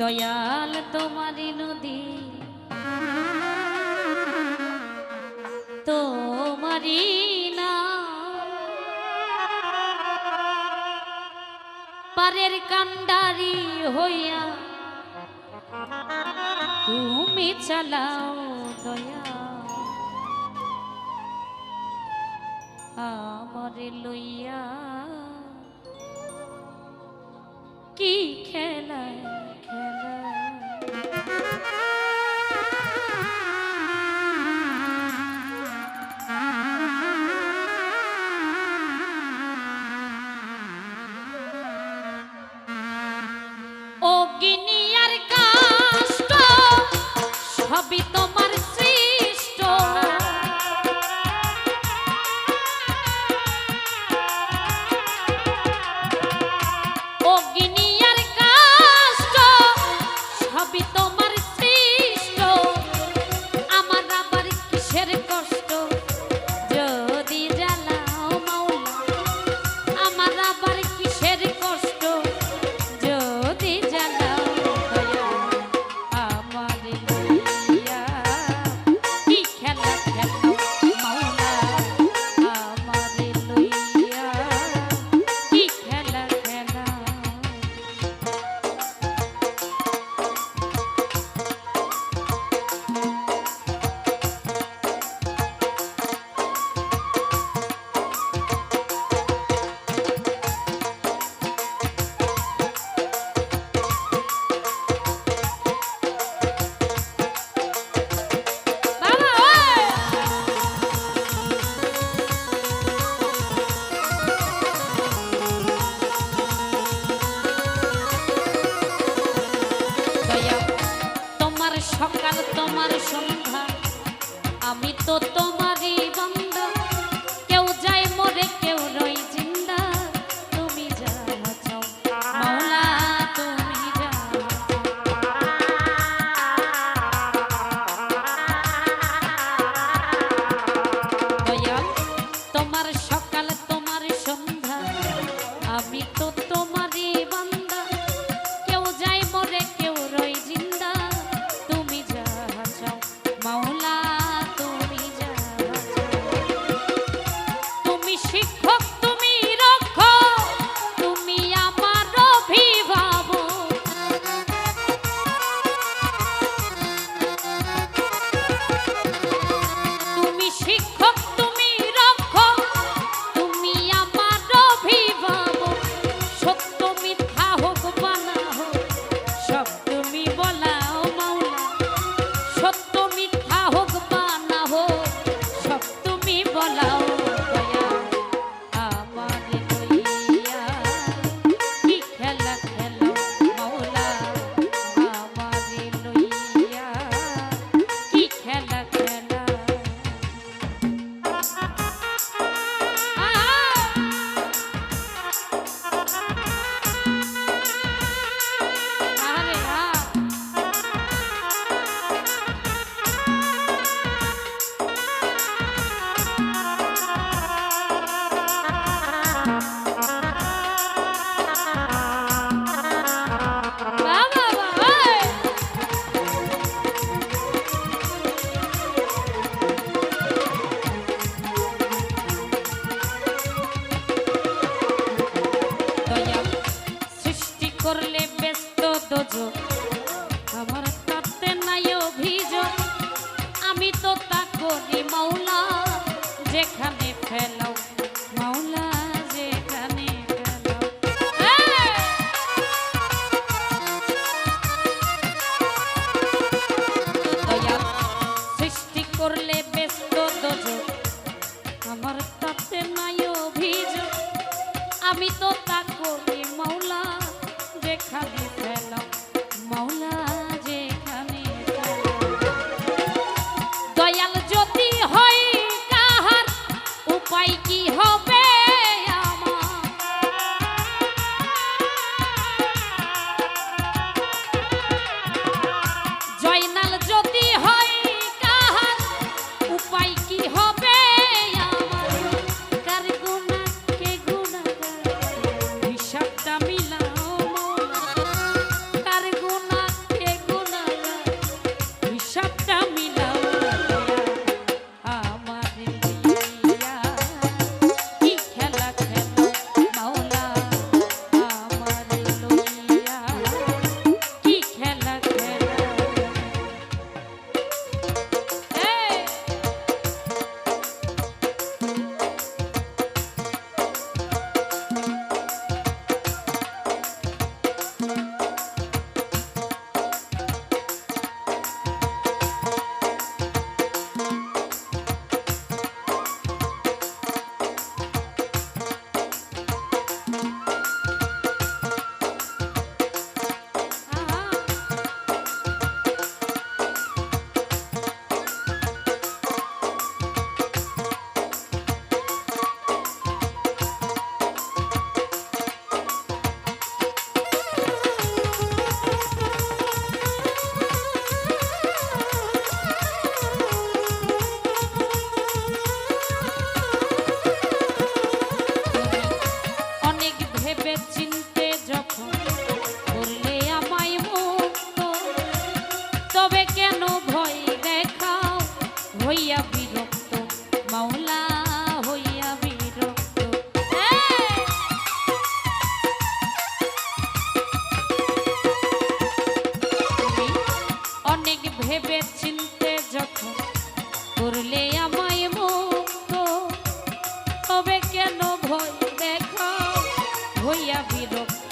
দয়াল তোমারি নদী। তোমারি না পারের কান্ডারি হইয়া তুমি চালাও দয়া। আমার লইয়া কি খেলায় আমি তো শিক্ষক গরি মাওলা যেখানে ফেলাও মাওলা যেখানে ফেলাও হ্যাঁ! দয়াল করলে ব্যস্ত দজ আমার তাতে নাই অভিযোগ। আমি তো হইয়া বিরক্ত